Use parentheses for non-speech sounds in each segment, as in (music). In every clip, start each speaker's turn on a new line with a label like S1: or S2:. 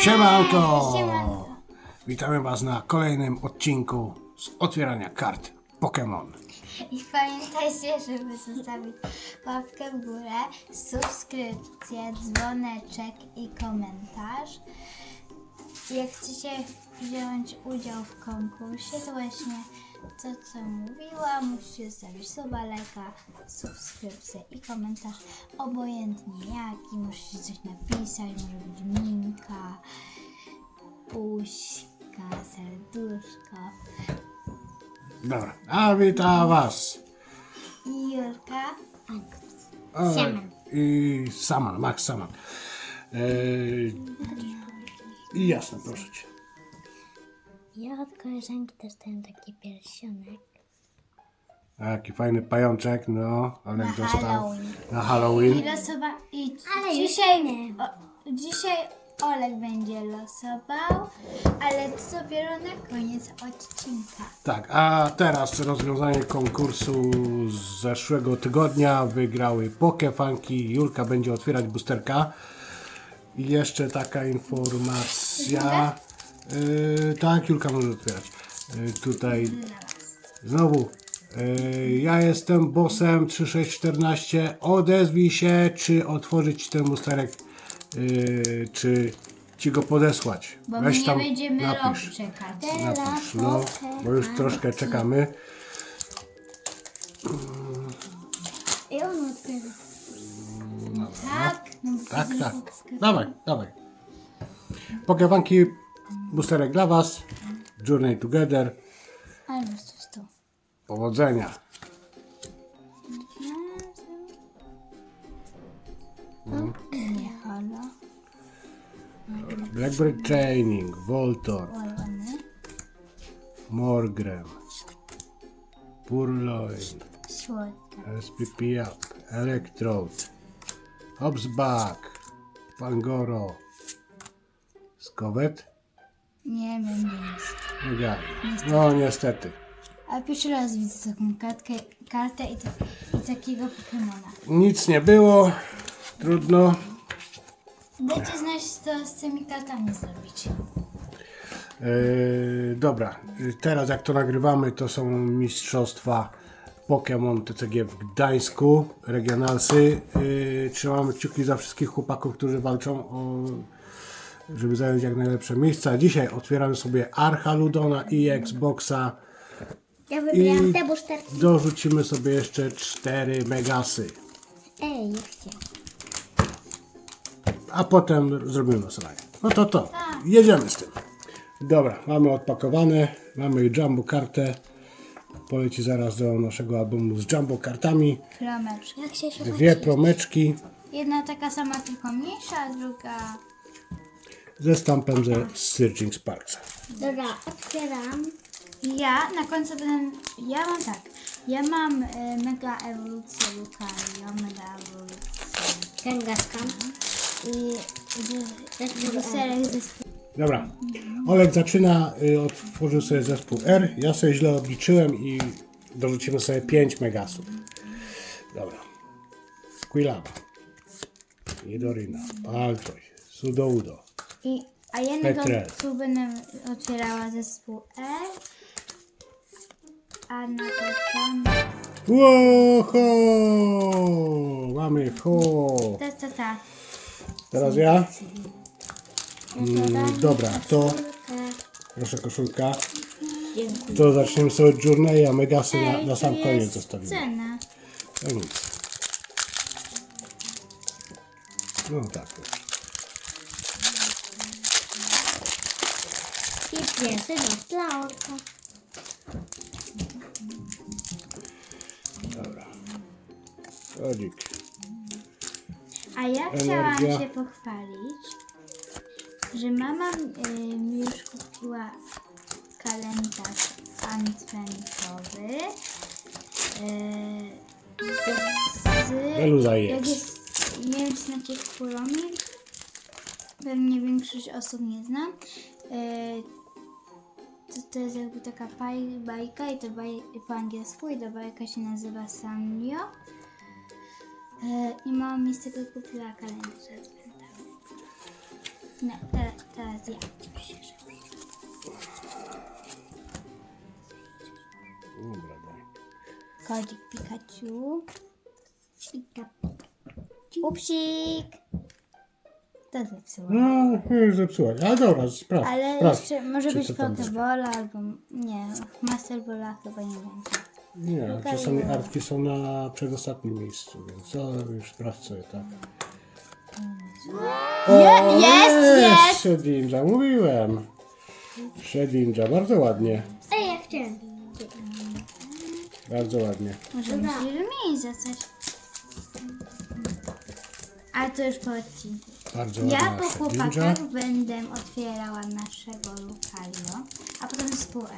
S1: Siemanko!
S2: Siemanko.
S1: Witamy Was na kolejnym odcinku z otwierania kart Pokémon.
S2: I pamiętajcie, żeby zostawić łapkę w górę, subskrypcję, dzwoneczek i komentarz. Jak chcecie wziąć udział w konkursie, to właśnie to, co mówiłam, musicie zostawić suba, lajka, subskrypcję i komentarz, obojętnie jaki, musicie coś napisać, może być minka, buźka, serduszko.
S1: Dobra, a witam Was.
S2: I Julka.
S1: O. I Saman, Max Saman. I jasne, proszę Cię.
S3: Ja od koleżanki dostałem taki pierścionek.
S1: A, Jaki fajny pajączek, no, ale
S2: Na
S1: dostał
S2: Halloween.
S1: na
S2: I
S1: Halloween.
S2: losowa... I
S3: Ale
S2: dzisiaj,
S3: już
S2: o, dzisiaj Olek będzie losował, ale to dopiero na koniec odcinka.
S1: Tak, a teraz rozwiązanie konkursu z zeszłego tygodnia wygrały Pokefanki. Julka będzie otwierać boosterka. I jeszcze taka informacja. Yy, tak, Julka może otwierać. Yy, tutaj znowu. Yy, ja jestem bossem 3614. Odezwij się, czy otworzyć ten boosterek, yy, czy ci go podesłać.
S2: Bo
S1: Weź
S2: my nie
S1: tam
S2: będziemy rok
S1: napisz.
S2: czekać.
S1: Napisz, no, bo już troszkę czekamy.
S3: I on otwiera.
S2: Tak? No,
S1: Tak, tak. Dawaj, dawaj. Pokewanki, boosterek dla Was. Journey Together.
S2: Ale już coś tu.
S1: Powodzenia.
S2: Nie, halo.
S1: Blackbird Training, Voltor. Morgrem, Purloin,
S2: Słodka.
S1: SPP Up, Electrode, Hobsbawk, Pangoro, Skowet.
S2: Nie nic.
S1: Nie działa. No niestety.
S2: A pierwszy raz widzę taką kartkę, kartę i, i takiego Pokemona.
S1: Nic nie było. Trudno.
S2: Dajcie znać, co z tymi kartami zrobić.
S1: Yy, dobra, yy, teraz jak to nagrywamy, to są mistrzostwa Pokémon TCG w Gdańsku, regionalsy. Yy, trzymamy kciuki za wszystkich chłopaków, którzy walczą o, żeby zająć jak najlepsze miejsca. Dzisiaj otwieramy sobie Archa Ludona i Xboxa.
S3: Ja wybieram
S1: I-
S3: te buszterki.
S1: Dorzucimy sobie jeszcze cztery Megasy,
S3: Ej, nie chcę.
S1: a potem zrobimy losowanie. No to to, jedziemy z tym. Dobra, mamy odpakowane, mamy jumbo kartę. Poleci zaraz do naszego albumu z jumbo kartami.
S2: Klameczka.
S3: Jak się się
S1: Dwie promeczki
S2: Jedna taka sama, tylko mniejsza, a druga...
S1: ze stampem ze Searching Sparks.
S3: Dobra, otwieram.
S2: Ja na końcu będę... Ja mam tak. Ja mam y, mega ewolucję Lucario, mega ewolucję.
S3: Kęgaska.
S2: I serek ze
S1: Dobra, Olek zaczyna, y, otworzył sobie zespół R. Ja sobie źle obliczyłem i dorzucimy sobie 5 Megasów. Dobra. Quilaba, Idorina, Altoy, Sudoudo,
S2: I, a
S1: Petrel.
S2: tu będę otwierała zespół E. A na początku...
S1: Łoho! Mamy ho!
S2: Ta, ta, ta.
S1: Teraz ja?
S3: Mm,
S1: dobra, to proszę koszulka.
S3: Dziękuję.
S1: To zaczniemy sobie od Journey, a Megasy na, na sam
S2: to
S1: koniec zostawimy.
S2: Cena.
S1: No nic. No tak.
S3: I pierwszy raz dla orka.
S1: Dobra. Rodzik.
S2: A ja chciałam
S1: Energia.
S2: się pochwalić, że mama y, mi już kupiła kalendarz adwentowy. Y, z,
S1: Beluza
S2: jak
S1: jest.
S2: jest, nie wiem, czy znacie Kuromir. Pewnie większość osób nie zna. Y, to, to jest jakby taka baj, bajka i to baj, po angielsku i ta bajka się nazywa Sanrio. E, I mama mi z tego kupiła kalendarz adwentowy. No, teraz, teraz
S3: że...
S1: Dobra, daj.
S2: Kodzik Pikachu.
S3: Pika,
S2: Upsik. To zepsuło.
S1: No, już zepsułaś. Ale dobra, sprawdź.
S2: Ale
S1: sprawdź.
S2: jeszcze może
S1: czy
S2: być
S1: co tam jest.
S2: Pokebola albo nie, Masterbola chyba nie będzie.
S1: Nie,
S2: Okej.
S1: czasami artki są na przedostatnim miejscu, więc to już sprawdź sobie tak. O,
S2: jest, jest!
S1: Shedinja, mówiłem. Shedinja, bardzo ładnie.
S3: Ej, ja chciałem.
S1: Bardzo ładnie.
S2: Może musisz wymienić za coś. Ale to już po odcinku.
S1: Bardzo
S2: Ja po chłopakach będę otwierała naszego Lucario, a potem spół L.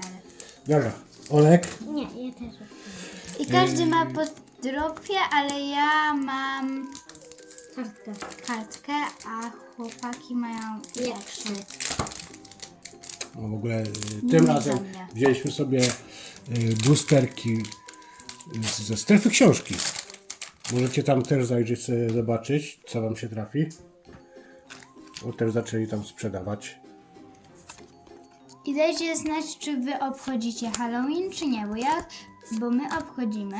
S1: Dobra, Olek,
S3: Nie, ja też.
S2: I każdy ma po dropie, ale ja mam
S3: Kartka.
S2: kartkę, a chłopaki mają lepsze.
S1: no w ogóle y, tym razem wzięliśmy sobie y, boosterki z- ze strefy książki. Możecie tam też zajrzeć sobie zobaczyć, co wam się trafi. Bo też zaczęli tam sprzedawać.
S2: I dajcie znać, czy wy obchodzicie Halloween, czy nie, bo ja, bo my obchodzimy.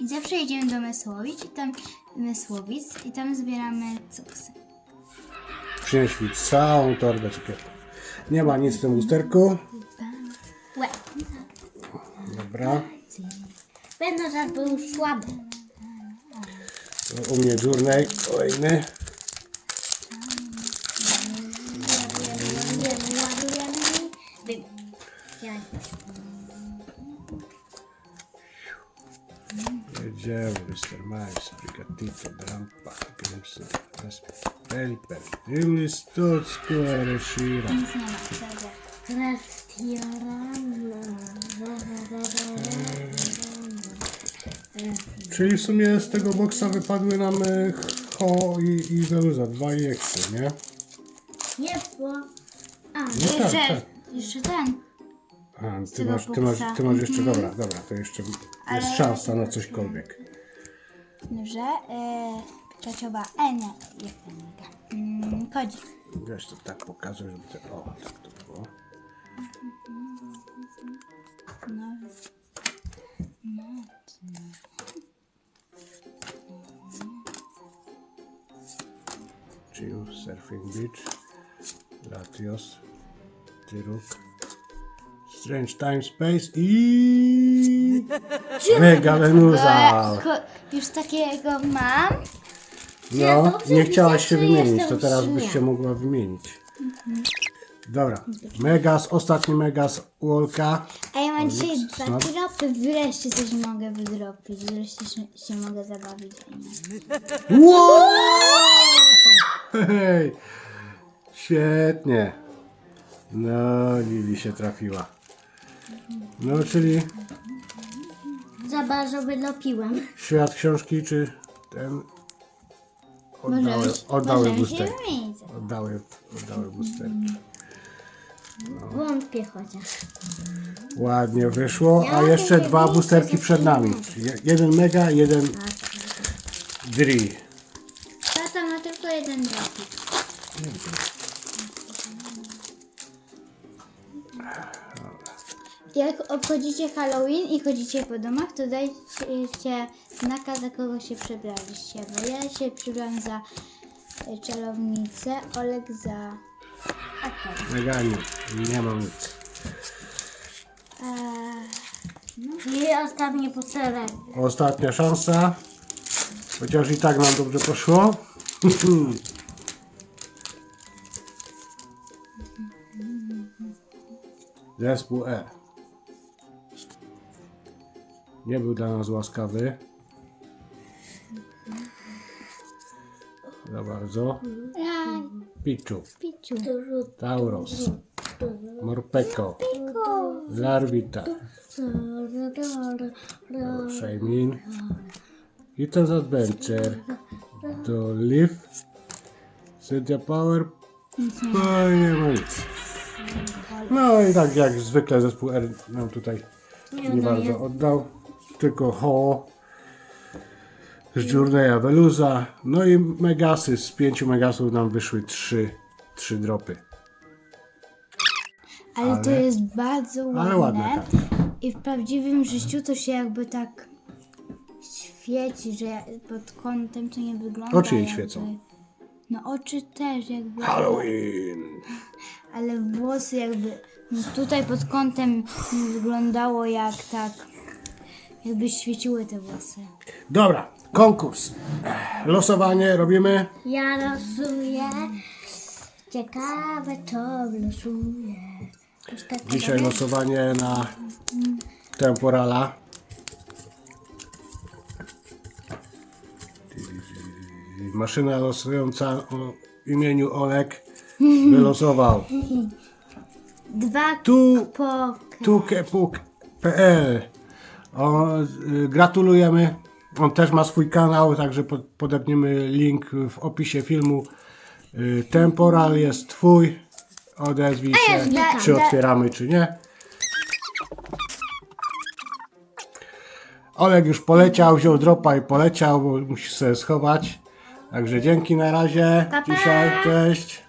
S2: I zawsze jedziemy do Mysłowic i tam Mysłowic i tam zbieramy cuksy.
S1: Przynieśli całą torbę cukierków. Nie ma nic w tym lusterku. Dobra.
S3: Będę zaraz był słaby.
S1: U mnie dziurnej kolejny. Miles, Brigatito, Drampa, Stocko, Ereshira.
S2: Nic nie ma, dobra.
S1: Czyli w sumie z tego boksa wypadły nam e, Ho i, i Veluza, dwa EX, nie?
S3: Nie, bo... A,
S1: No tak,
S2: Jeszcze,
S1: tak.
S2: jeszcze ten.
S1: A, ty, masz, ty, masz, ty masz jeszcze,
S2: Mhm.
S1: dobra, dobra, to jeszcze jest szansa na cośkolwiek.
S2: Dobrze. E, Pikaciowa N. Jak. Mm, kodzik.
S1: Wiesz, to tak pokazuję, żeby te... O, tak to było.
S2: No.
S1: Chill, Surfing Beach, Latios, Tyruk, Strange Time Space i... Mega Venuza!
S2: Ko- już takiego mam.
S1: No, nie chciałaś się wymienić, to teraz byś się mogła wymienić. Dobra, Megas, ostatni Megas Wolka.
S2: A ja mam dzisiaj dwa dropy. Wreszcie coś mogę wydropić. Wreszcie się, się mogę zabawić.
S1: Wow! Hej! Świetnie. No, Lili się trafiła. No, czyli
S3: za bardzo wylopiłem.
S1: świat książki, czy ten... Oddały, oddały
S2: się wymienić.
S1: Oddały.
S3: Wątpię chociaż.
S1: Ładnie wyszło, a jeszcze dwa
S3: za
S1: przed nami. Je- Jeden mega, jeden dri.
S2: Tata ma tylko jeden dropik. Jak obchodzicie Halloween i chodzicie po domach, to dajcie znaka, za kogo się przebraliście. Bo ja się przebrałam za e, czarownicę, Olek za aktor.
S1: Mega nie, mam nic.
S2: Eee,
S3: I ostatni pusterek.
S1: Ostatnia szansa. Chociaż i tak nam dobrze poszło. (laughs) Zespół E. Nie był dla nas łaskawy. Za bardzo.
S2: Raj,
S1: Pichu,
S2: piciu.
S1: Tauros, Morpeko, Larvita, Shaymin, Eton's Adventure, To Live, Cynthia Power, no i nie ma nic. No i tak jak zwykle zespół R nam tutaj nie bardzo oddał, tylko Ho z Journeya Veluza, no i Megasy, z pięciu Megasów nam wyszły trzy, trzy dropy.
S2: Ale, to
S1: Ale-
S2: jest bardzo ładne.
S1: ale ładna kartka.
S2: I w prawdziwym życiu to się jakby tak świeci, że pod kątem to nie wygląda.
S1: Oczy jej
S2: jakby-
S1: świecą.
S2: No oczy też jakby.
S1: Halloween!
S2: Ale włosy jakby no tutaj pod kątem nie wyglądało jak tak. Jakby świeciły te włosy.
S1: Dobra, konkurs. Losowanie robimy.
S3: Ja losuję. Ciekawe to losuję.
S1: Dzisiaj losowanie na temporala. Maszyna losująca o imieniu Olek wylosował (laughs)
S2: Dwa
S1: tu
S2: poke.
S1: tukepuk.pl o, y, Gratulujemy. On też ma swój kanał, także po- podepniemy link w opisie filmu. Y, Temporal jest twój. Odezwij się, czy otwieramy, czy nie. Olek już poleciał, wziął dropa i poleciał, bo musi sobie schować. Także dzięki na razie. Dzisiaj, cześć.